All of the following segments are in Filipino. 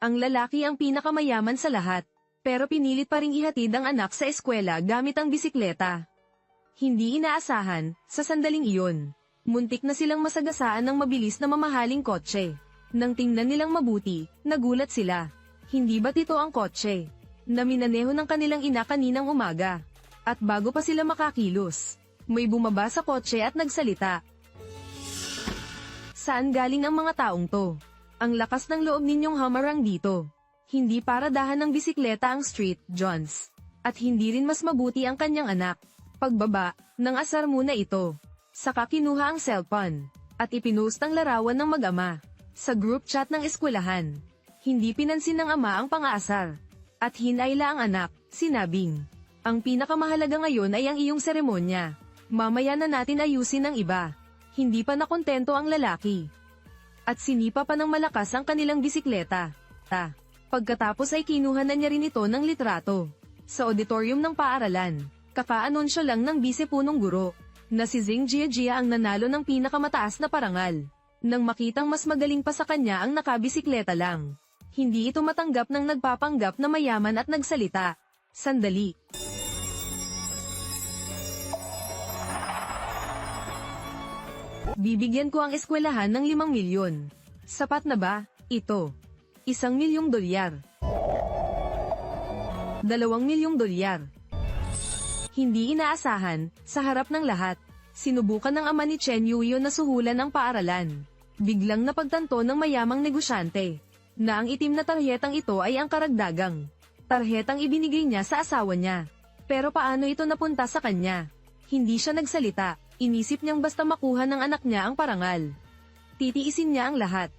Ang lalaki ang pinakamayaman sa lahat. Pero pinilit pa ring ihatid ang anak sa eskwela gamit ang bisikleta. Hindi inaasahan, sa sandaling iyon. Muntik na silang masagasaan ng mabilis na mamahaling kotse. Nang tingnan nilang mabuti, nagulat sila. Hindi ba't ito ang kotse? Na minaneho ng kanilang ina kaninang umaga. At bago pa sila makakilos, may bumaba sa kotse at nagsalita. Saan galing ang mga taong to? Ang lakas ng loob ninyong hamarang dito. Hindi para dahan ng bisikleta ang Street, Johns. At hindi rin mas mabuti ang kanyang anak. Pagbaba, nang asar muna ito. Saka kinuha ang cellphone. At ipinost ang larawan ng mag-ama. Sa group chat ng eskwelahan. Hindi pinansin ng ama ang pangaasar. At hinayla ang anak, sinabing. Ang pinakamahalaga ngayon ay ang iyong seremonya. Mamaya na natin ayusin ang iba. Hindi pa nakontento ang lalaki. At sinipa pa ng malakas ang kanilang bisikleta. Ta. Pagkatapos ay kinuha na niya rin ito ng litrato. Sa auditorium ng paaralan, kakaanunsyo lang ng bise punong guro, na si Zing Jia ang nanalo ng pinakamataas na parangal. Nang makitang mas magaling pa sa kanya ang nakabisikleta lang. Hindi ito matanggap ng nagpapanggap na mayaman at nagsalita. Sandali. Bibigyan ko ang eskwelahan ng 5 milyon. Sapat na ba? Ito. Isang milyong dolyar. Dalawang milyong dolyar. Hindi inaasahan, sa harap ng lahat, sinubukan ng ama ni Chen Yuyo na suhulan ang paaralan. Biglang napagtanto ng mayamang negosyante, na ang itim na tarhetang ito ay ang karagdagang. Tarhetang ibinigay niya sa asawa niya. Pero paano ito napunta sa kanya? Hindi siya nagsalita, inisip niyang basta makuha ng anak niya ang parangal. Titiisin niya ang lahat.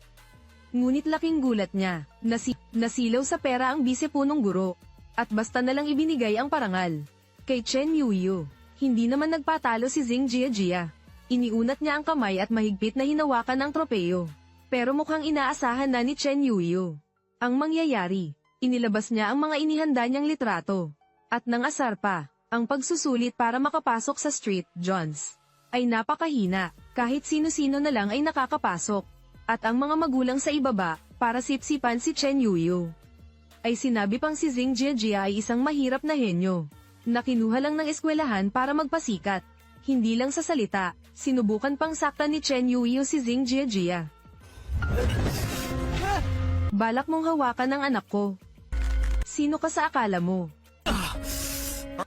Ngunit laking gulat niya, nasi nasilaw sa pera ang bise punong guro, at basta na lang ibinigay ang parangal. Kay Chen Yuyu, hindi naman nagpatalo si Zing Jia Iniunat niya ang kamay at mahigpit na hinawakan ang tropeyo. Pero mukhang inaasahan na ni Chen Yuyu. Ang mangyayari, inilabas niya ang mga inihanda niyang litrato. At nang asar pa, ang pagsusulit para makapasok sa Street, Johns, ay napakahina, kahit sino-sino na lang ay nakakapasok. At ang mga magulang sa ibaba, para sipsipan si Chen Yuyu. Ay sinabi pang si Zing Jia ay isang mahirap na henyo, na kinuha lang ng eskwelahan para magpasikat. Hindi lang sa salita, sinubukan pang sakta ni Chen Yuyu si Zing Jia. Balak mong hawakan ng anak ko. Sino ka sa akala mo?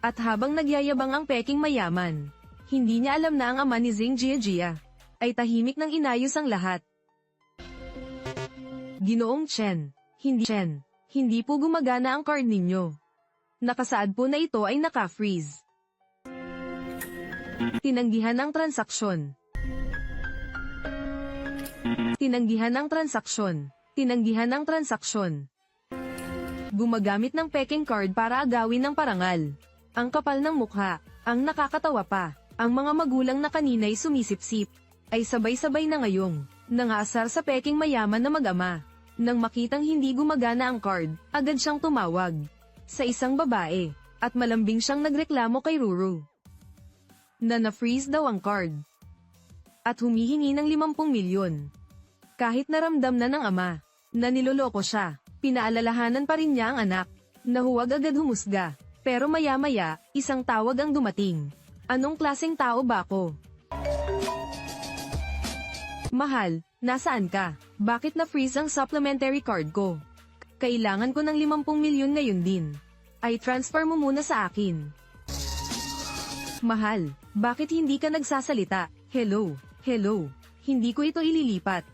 At habang nagyayabang ang peking mayaman, hindi niya alam na ang ama ni Zing Jia ay tahimik ng inayos ang lahat. Ginoong Chen, hindi Chen, hindi po gumagana ang card ninyo. Nakasaad po na ito ay naka-freeze. Tinanggihan ang transaksyon. Tinanggihan ang transaksyon. Tinanggihan ang transaksyon. Gumagamit ng peking card para agawin ng parangal. Ang kapal ng mukha, ang nakakatawa pa, ang mga magulang na kanina'y sumisipsip, ay sabay-sabay na ngayong, nangasar sa peking mayaman na mag-ama. Nang makitang hindi gumagana ang card, agad siyang tumawag. Sa isang babae, at malambing siyang nagreklamo kay Ruru. Na na-freeze daw ang card. At humihingi ng 50 milyon. Kahit naramdam na ng ama, na niloloko siya, pinaalalahanan pa rin niya ang anak, na huwag agad humusga. Pero maya-maya, isang tawag ang dumating. Anong klaseng tao ba ako? Mahal, nasaan ka? Bakit na-freeze ang supplementary card ko? Kailangan ko ng 50 milyon ngayon din. Ay transfer mo muna sa akin. Mahal, bakit hindi ka nagsasalita? Hello, hello. Hindi ko ito ililipat.